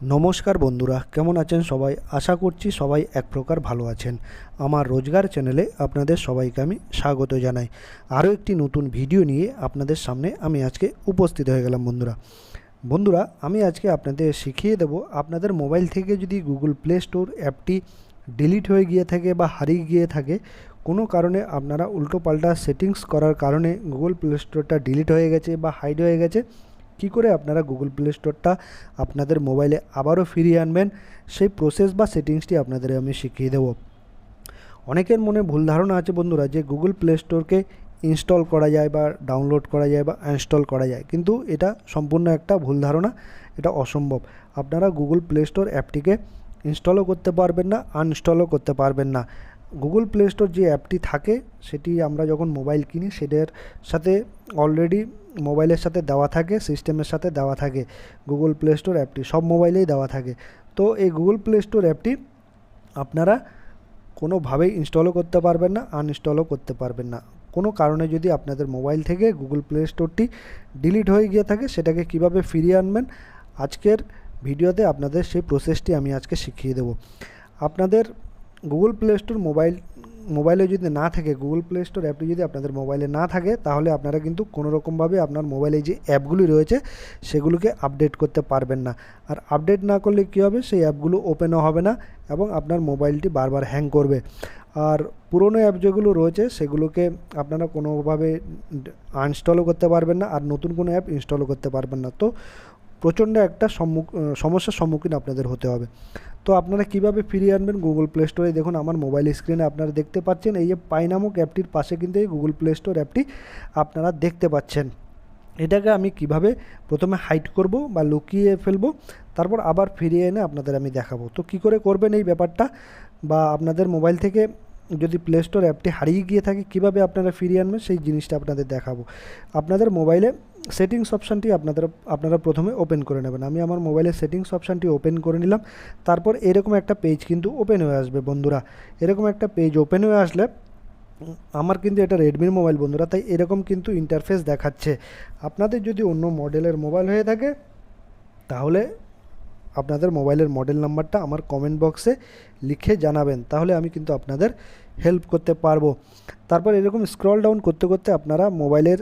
নমস্কার বন্ধুরা, কেমন আছেন সবাই? আশা করছি সবাই এক প্রকার ভালো আছেন। আমার রোজগার চ্যানেলে আপনাদের সবাইকে আমি স্বাগত জানাই। আরও একটি নতুন ভিডিও নিয়ে আপনাদের সামনে আমি আজকে উপস্থিত হয়ে গেলাম বন্ধুরা। বন্ধুরা, আমি আজকে আপনাদের শিখিয়ে দেব আপনাদের মোবাইল থেকে যদি গুগল প্লে স্টোর অ্যাপটি ডিলিট হয়ে গিয়ে থাকে বা হারিয়ে গিয়ে থাকে, কোনো কারণে আপনারা উল্টোপাল্টা সেটিংস করার কারণে গুগল প্লে স্টোরটা ডিলিট হয়ে গেছে বা হাইড হয়ে গেছে কি করে আপনারা গুগল প্লে স্টোরটা আপনাদের মোবাইলে আবারও ফিরিয়ে আনবেন, সেই প্রসেস বা সেটিংসটি আপনাদের আমি শিখিয়ে দেবো। অনেকের মনে ভুল ধারণা আছে বন্ধুরা যে গুগল প্লে স্টোরকে ইনস্টল করা যায় বা ডাউনলোড করা যায় বা ইনস্টল করা যায়, কিন্তু এটা সম্পূর্ণ একটা ভুল ধারণা, এটা অসম্ভব। আপনারা গুগল প্লে স্টোর অ্যাপটিকে ইনস্টলও করতে পারবেন না আনইনস্টলও করতে পারবেন না। গুগল প্লে স্টোর যে অ্যাপটি থাকে, সেটি আমরা যখন মোবাইল কিনি, সেটার সাথে অলরেডি মোবাইলের সাথে দেওয়া থাকে সিস্টেমের সাথে দেওয়া থাকে গুগল প্লে স্টোর অ্যাপটি, সব মোবাইলেই দেওয়া থাকে। তো এই গুগল প্লে স্টোর অ্যাপটি আপনারা কোনোভাবেই ইনস্টলও করতে পারবেন না আনইনস্টলও করতে পারবেন না। কোনো কারণে যদি আপনাদের মোবাইল থেকে গুগল প্লে স্টোরটি ডিলিট হয়ে গিয়ে থাকে, সেটাকে কীভাবে ফিরিয়ে আনবেন, আজকের ভিডিওতে আপনাদের সেই প্রসেসটি আমি আজকে শিখিয়ে দেব। আপনাদের গুগল প্লে স্টোর মোবাইল মোবাইলে যদি না থাকে গুগল প্লে স্টোর অ্যাপটি যদি আপনাদের মোবাইলে না থাকে, তাহলে আপনারা কিন্তু কোনো রকমভাবে আপনার মোবাইলে যে অ্যাপগুলি রয়েছে, সেগুলোকে আপডেট করতে পারবেন না। আর আপডেট না করলে কী হবে? সেই অ্যাপগুলো ওপেনও হবে না এবং আপনার মোবাইলটি বারবার হ্যাং করবে। আর পুরনো অ্যাপ যেগুলো রয়েছে, সেগুলোকে আপনারা কোনোভাবে আনইনস্টলও করতে পারবেন না, আর নতুন কোনো অ্যাপ ইনস্টলও করতে পারবেন না। তো প্রচণ্ড একটা সমস্যার সম্মুখীন আপনাদের হতে হবে। তো আপনারা কীভাবে ফিরিয়ে আনবেন গুগল প্লে স্টোরে দেখুন, আমার মোবাইল স্ক্রিনে আপনারা দেখতে পাচ্ছেন, এই যে পাই নামক অ্যাপটির পাশে কিন্তু এই গুগল প্লে স্টোর অ্যাপটি আপনারা দেখতে পাচ্ছেন। এটাকে আমি কীভাবে প্রথমে হাইড করব বা লুকিয়ে ফেলব, তারপর আবার ফিরিয়ে এনে আপনাদের আমি দেখাবো। তো কি করে করবেন এই ব্যাপারটা? বা আপনাদের মোবাইল থেকে যদি প্লে স্টোর অ্যাপটি হারিয়ে গিয়ে থাকে, কীভাবে আপনারা ফিরিয়ে আনবেন? সেই জিনিসটা আপনাদের দেখাবো। আপনাদের মোবাইলে সেটিংস অপশানটি আপনাদের, আপনারা প্রথমে ওপেন করে নেবেন। আমি আমার মোবাইলের সেটিংস অপশানটি ওপেন করে নিলাম। তারপর এরকম একটা পেজ কিন্তু ওপেন হয়ে আসবে বন্ধুরা। এরকম একটা পেজ ওপেন হয়ে আসলে আমার কিন্তু এটা রেডমির মোবাইল বন্ধুরা, তাই এরকম কিন্তু ইন্টারফেস দেখাচ্ছে। আপনাদের যদি অন্য মডেলের মোবাইল হয়ে থাকে, তাহলে আপনাদের মোবাইলের মডেল নাম্বারটা আমার কমেন্ট বক্সে লিখে জানাবেন। তাহলে আমি কিন্তু আপনাদের হেল্প করতে পারব। তারপর এরকম স্ক্রল ডাউন করতে করতে আপনারা মোবাইলের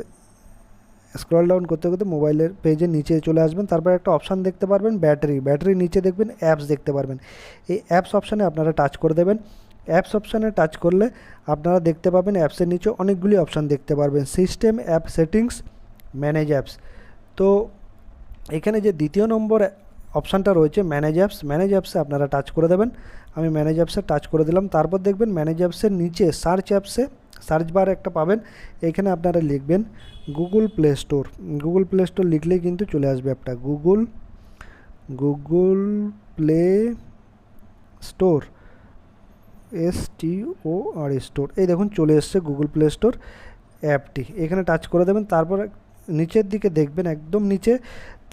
স্ক্রল ডাউন করতে করতে মোবাইলের পেজের নিচে চলে আসবেন। তারপর একটা অপশান দেখতে পারবেন ব্যাটারি ব্যাটারির নিচে দেখবেন অ্যাপস দেখতে পারবেন। এই অ্যাপস অপশানে আপনারা টাচ করে দেবেন। অ্যাপস অপশানে টাচ করলে আপনারা দেখতে পাবেন অ্যাপসের নিচে অনেকগুলি অপশান দেখতে পারবেন। System app settings manage apps তো এখানে যে দ্বিতীয় নম্বর অপশানটা রয়েছে ম্যানেজ অ্যাপস ম্যানেজ অ্যাপসে আপনারা টাচ করে দেবেন। আমি ম্যানেজ অ্যাপসে টাচ করে দিলাম। তারপর দেখবেন ম্যানেজ অ্যাপসের নিচে সার্চ অ্যাপসে সার্চ বার একটা পাবেন, এখানে আপনারা লিখবেন Google Play Store. Google Play Store লিখলেই কিন্তু চলে আসবে অ্যাপটা। Google Google Play Store, S T O R store. এই দেখুন চলে এসছে গুগল প্লে স্টোর অ্যাপটি। এখানে টাচ করে দেবেন, তারপর নিচের দিকে দেখবেন, একদম নিচে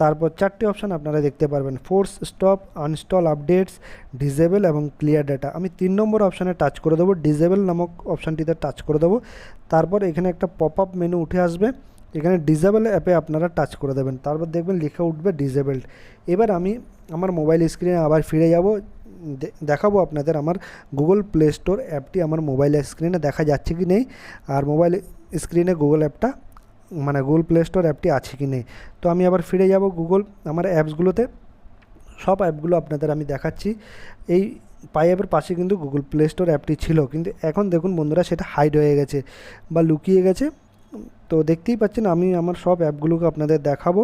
তারপর চারটি অপশান আপনারা দেখতে পারবেন। Force stop uninstall updates disable এবং ক্লিয়ার ডাটা আমি তিন নম্বর অপশানে টাচ করে দেবো। ডিজেবল নামক অপশানটিতে টাচ করে দেবো। তারপর এখানে একটা পপ আপ মেনু উঠে আসবে। এখানে ডিজেবল অ্যাপে আপনারা টাচ করে দেবেন। তারপর দেখবেন লিখে উঠবে ডিজেবলড এবার আমি আমার মোবাইল স্ক্রিনে আবার ফিরে যাব। দেখাবো আপনাদের আমার গুগল প্লে স্টোর অ্যাপটি আমার মোবাইল স্ক্রিনে দেখা যাচ্ছে কি নেই। আর মোবাইল স্ক্রিনে গুগল অ্যাপটা মানে গুগল প্লে স্টোর অ্যাপটি আছে কি নেই। তো আমি আবার ফিরে যাব গুগল আমার অ্যাপসগুলোতে সব অ্যাপগুলো আপনাদের আমি দেখাচ্ছি। এই পাই অ্যাপের পাশে কিন্তু গুগল প্লে স্টোর অ্যাপটি ছিল। কিন্তু এখন দেখুন বন্ধুরা, সেটা হাইড হয়ে গেছে বা লুকিয়ে গেছে। তো দেখতেই পাচ্ছেন, আমি আমার সব অ্যাপগুলোকে আপনাদের দেখাবো।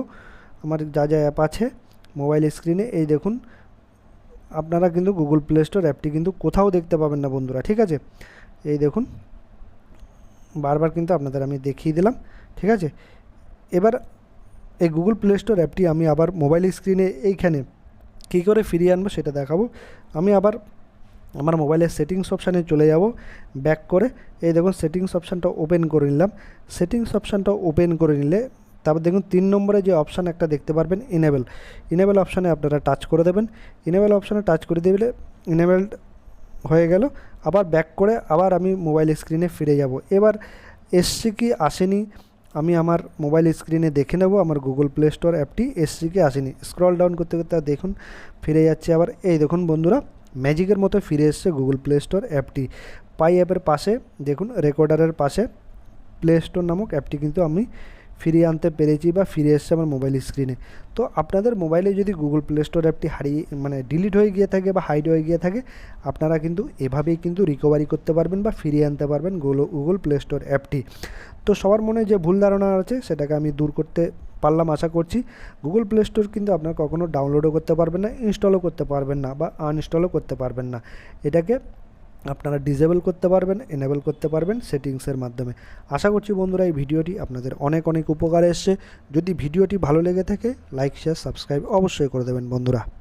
আমার যা যা অ্যাপ আছে মোবাইল স্ক্রিনে এই দেখুন, আপনারা কিন্তু গুগল প্লে স্টোর অ্যাপটি কিন্তু কোথাও দেখতে পাবেন না বন্ধুরা, ঠিক আছে? এই দেখুন, বারবার কিন্তু আপনাদের আমি দেখিয়ে দিলাম। ঠিক আছে? এবার এই গুগল প্লে স্টোর অ্যাপটি আমি আবার মোবাইল স্ক্রিনে এইখানে কী করে ফিরিয়ে আনব সেটা দেখাবো। আমি আবার আমার মোবাইলের সেটিংস অপশানে চলে যাব ব্যাক করে। এই দেখুন সেটিংস অপশানটা ওপেন করে নিলাম। সেটিংস অপশানটা ওপেন করে নিলে তারপর দেখুন তিন নম্বরে যে অপশান একটা দেখতে পারবেন ইনেবেল ইনেবেল অপশানে আপনারা টাচ করে দেবেন। ইনেবেল অপশানে টাচ করে দিলে ইনেবেলড হয়ে গেল। আবার ব্যাক করে আবার আমি মোবাইল স্ক্রিনে ফিরে যাব। এবার এসছে কি, আসেনি। আমি আমার মোবাইল স্ক্রিনে দেখে নেব, আমার গুগল প্লে স্টোর অ্যাপটি এসসিকে আসেনি। স্ক্রল ডাউন করতে করতে দেখুন, ফিরে যাচ্ছে আবার। এই দেখুন বন্ধুরা ম্যাজিকের মতো ফিরে এসছে গুগল প্লে স্টোর অ্যাপটি পাই অ্যাপের পাশে, দেখুন রেকর্ডারের পাশে প্লে স্টোর নামক অ্যাপটি কিন্তু আমি ফিরিয়ে আনতে পেরেছি বা ফিরে এসছে আমার মোবাইল স্ক্রিনে তো আপনাদের মোবাইলে যদি গুগল প্লে স্টোর অ্যাপটি হারিয়ে মানে ডিলিট হয়ে গিয়ে থাকে বা হাইড হয়ে গিয়ে থাকে, আপনারা কিন্তু এভাবেই কিন্তু রিকভারি করতে পারবেন বা ফিরিয়ে আনতে পারবেন গুগল প্লে স্টোর অ্যাপটি তো সবার মনে যে ভুল ধারণা আছে, সেটাকে আমি দূর করতে পারলাম আশা করছি। গুগল প্লে স্টোর কিন্তু আপনার কখনো ডাউনলোডও করতে পারবেন না ইনস্টলও করতে পারবেন না বা আনইনস্টলও করতে পারবেন না। এটাকে আপনারা ডিজেবল করতে পারবেন এনেবল করতে পারবেন সেটিংসের মাধ্যমে। আশা করছি বন্ধুরা, এই ভিডিওটি আপনাদের অনেক অনেক উপকারে এসছে। যদি ভিডিওটি ভালো লেগে থাকে লাইক শেয়ার সাবস্ক্রাইব অবশ্যই করে দেবেন বন্ধুরা।